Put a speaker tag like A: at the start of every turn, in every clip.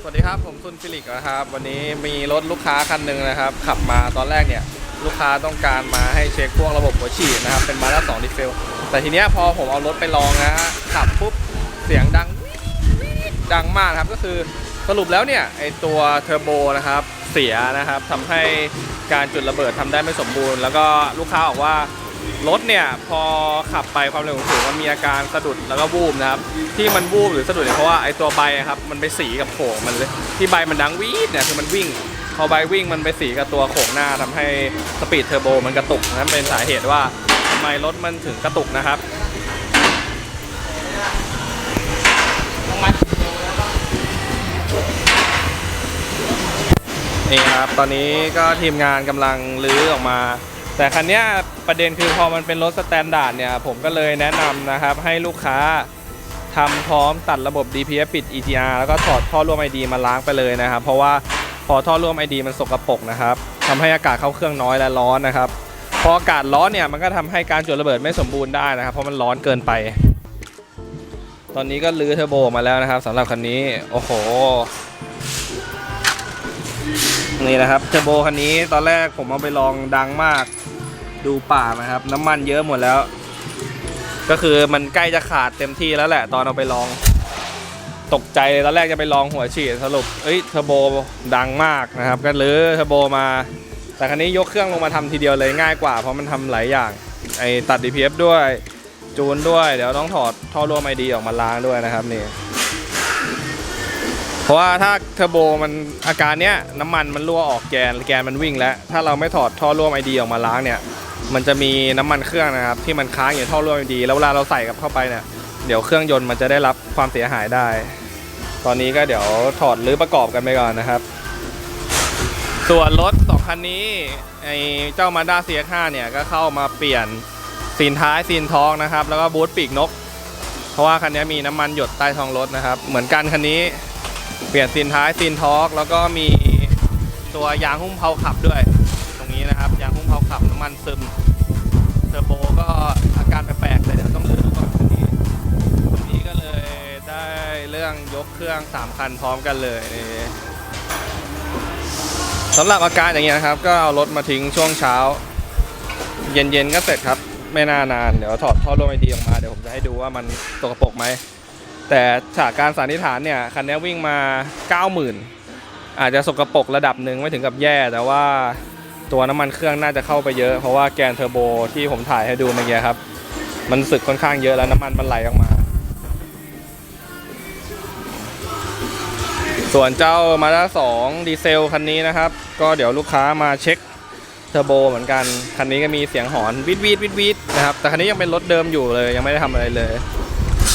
A: สวัสดีครับ ผมซุนฟิลิกนะครับ วันนี้มีรถลูกค้าคันหนึ่งนะครับ ขับมาตอนแรกเนี่ย ลูกค้าต้องการมาให้เช็คพวกระบบหัวฉีดนะครับ เป็นมาด้าสองดีเซลแต่ทีเนี้ยพอผมเอารถไปลองนะฮะขับปุ๊บเสียงดังดังมากครับก็คือสรุปแล้วเนี่ยไอตัวเทอร์โบนะครับเสียนะครับทำให้การจุดระเบิดทำได้ไม่สมบูรณ์ แล้วก็ลูกค้าบอกว่า รถเนี่ยพอขับไปความเร็วสูงมันมีอาการสะดุดแล้วก็วูบนะครับ ที่มันวูบหรือสะดุดเนี่ยเพราะว่าไอ้ตัวใบครับมันไปสีกับโขงมันเลยที่ใบมันดังวีดเนี่ยคือมันวิ่งพอใบวิ่งมันไปสีกับตัวโขงหน้าทำให้สปีดเทอร์โบมันกระตุกนั่นเป็นสาเหตุว่าทำไมรถมันถึงกระตุกนะครับนี่ครับตอนนี้ก็ทีมงานกำลังลื้อออกมา แต่คันนี้ประเด็นคือพอมันเป็นรถสแตนดาร์ดเนี่ย ผมก็เลยแนะนำนะครับ ให้ลูกค้าทำพร้อมตัดระบบ DPF ปิด EGR แล้วก็ถอดท่อร่วม ID มาล้างไปเลยนะครับ เพราะว่าพอท่อร่วม ID มันสกปรกนะครับทำให้อากาศเข้าเครื่องน้อยและร้อนนะครับพออากาศร้อนเนี่ยมันก็ทำให้การจุดระเบิดไม่สมบูรณ์ได้นะครับ เพราะมันร้อนเกินไป ตอนนี้ก็ลื้อเทอร์โบมาแล้วนะครับสำหรับคันนี้โอ้โหนี่นะครับเทอร์โบคันนี้ตอนแรกผมเอาไปลองดังมาก ดูป่ากนะครับ น้ำมันเยอะหมดแล้ว ก็คือมันใกล้จะขาดเต็มที่แล้วแหละ ตอนเอาไปลอง ตกใจเลยตอนแรกจะไปลองหัวฉีดสรุปเอ้ยเทอร์โบดังมากนะครับก็ลื้อเทอร์โบมา แต่คันนี้ยกเครื่องลงมาทำทีเดียวเลยง่ายกว่าเพราะมันทำหลายอย่างไอตัด DPF ด้วยจูนด้วย เดี๋ยวต้องถอดท่อร่วมไอดีออกมาล้างด้วยนะครับนี่เพราะว่าถ้าเทอร์โบมันอาการเนี้ยน้ำมันมันรั่วออกแกนแกนมันวิ่งแล้ว ถ้าเราไม่ถอดท่อร่วมไอดีออกมาล้างเนี่ย มันจะมีน้ำมันเครื่องนะครับ ที่มันค้างอยู่ท่อร่วมดี แล้วเวลาเราใส่กับเข้าไปเนี่ยเดี๋ยวเครื่องยนต์มันจะได้รับความเสียหายได้ ตอนนี้ก็เดี๋ยวถอดหรือประกอบกันไปก่อนนะครับ ส่วนรถสองคันนี้ไอเจ้ามาด้า CX5 เนี่ยก็เข้ามาเปลี่ยนซีนท้ายซีนท้องนะครับ แล้วก็บูทปีกนก เพราะว่าคันนี้มีน้ำมันหยดใต้ท้องรถนะครับ เหมือนกันคันนี้เปลี่ยนซีนท้ายซีนทอร์กแล้วก็มีตัวยางหุ้มเพาขับด้วย รื่องยกเครื่อง3คันพร้อมกันเลยนี่สำหรับอาการอย่างเงี้ยนะครับ ก็เอารถมาทิ้งช่วงเช้า เย็นๆก็เสร็จครับ ไม่น่านานเดี๋ยวถอดท่อร่วมไอดีออกมาเดี๋ยวผมจะให้ดูว่ามันตกปรกไหมแต่จากการสันนิษฐานเนี่ยคันนี้วิ่งมา 90,000 อาจจะสกรปรกระดับหนึ่งไม่ถึงกับแย่ แต่ว่าตัวน้ำมันเครื่องน่าจะเข้าไปเยอะเพราะว่าแกนเทอร์โบที่ผมถ่ายให้ดูเมื่อกี้ครับ มันสึกค่อนข้างเยอะแล้วน้ำมันมันไหลออกมา ส่วนเจ้ามาด้า2ดีเซลคันนี้นะครับ ก็เดี๋ยวลูกค้ามาเช็คเทอร์โบเหมือนกัน คันนี้ก็มีเสียงหอนวิดวิดวิดวิดนะครับ แต่คันนี้ยังเป็นรถเดิมอยู่เลย ยังไม่ได้ทำอะไรเลย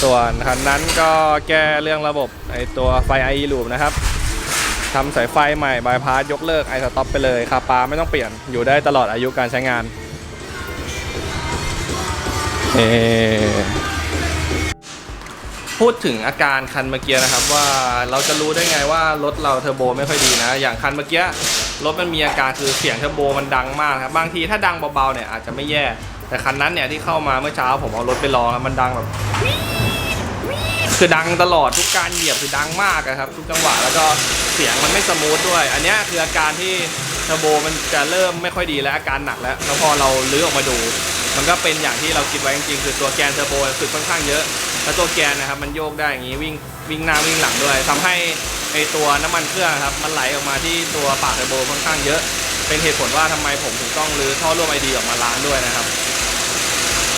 A: ส่วนคันนั้นก็แก้เรื่องระบบไอตัวไฟไอลูปนะครับทำสายไฟใหม่บายพาสยกเลิกไอสต็อปไปเลยคาปาไม่ต้องเปลี่ยนอยู่ได้ตลอดอายุการใช้งานเอ พูดถึงอาการคันเมื่อกี้นะครับว่าเราจะรู้ได้ไงว่ารถเราเทอร์โบไม่ค่อยดีนะ อย่างคันเมื่อกี้รถมันมีอาการคือเสียงเทอร์โบมันดังมากครับบางทีถ้าดังเบาๆเนี่ยอาจจะไม่แย่ แต่คันนั้นเนี่ยที่เข้ามาเมื่อเช้าผมเอารถไปลองมันดังแบบคือดังตลอดทุกการเหยียบคือดังมากครับ ทุกจังหวะแล้วก็เสียงมันไม่สมูทด้วย อันนี้คืออาการที่เทอร์โบมันจะเริ่มไม่ค่อยดีและอาการหนักแล้วแล้วพอเราลื้อออกมาดู มันก็เป็นอย่างที่เราคิดไว้จริงๆคือตัวแกนเทอร์โบสึกค่อนข้างเยอะ แล้วตัวแกนนะครับมันโยกได้อย่างนี้วิ่งวิ่งหน้าวิ่งหลังด้วยทำให้ไอตัวน้ำมันเครื่องครับมันไหลออกมาที่ตัวปากเทอร์โบค่อนข้างเยอะ เป็นเหตุผลว่าทำไมผมถึงต้องรื้อท่อร่วมไอดีออกมาล้างด้วยนะครับ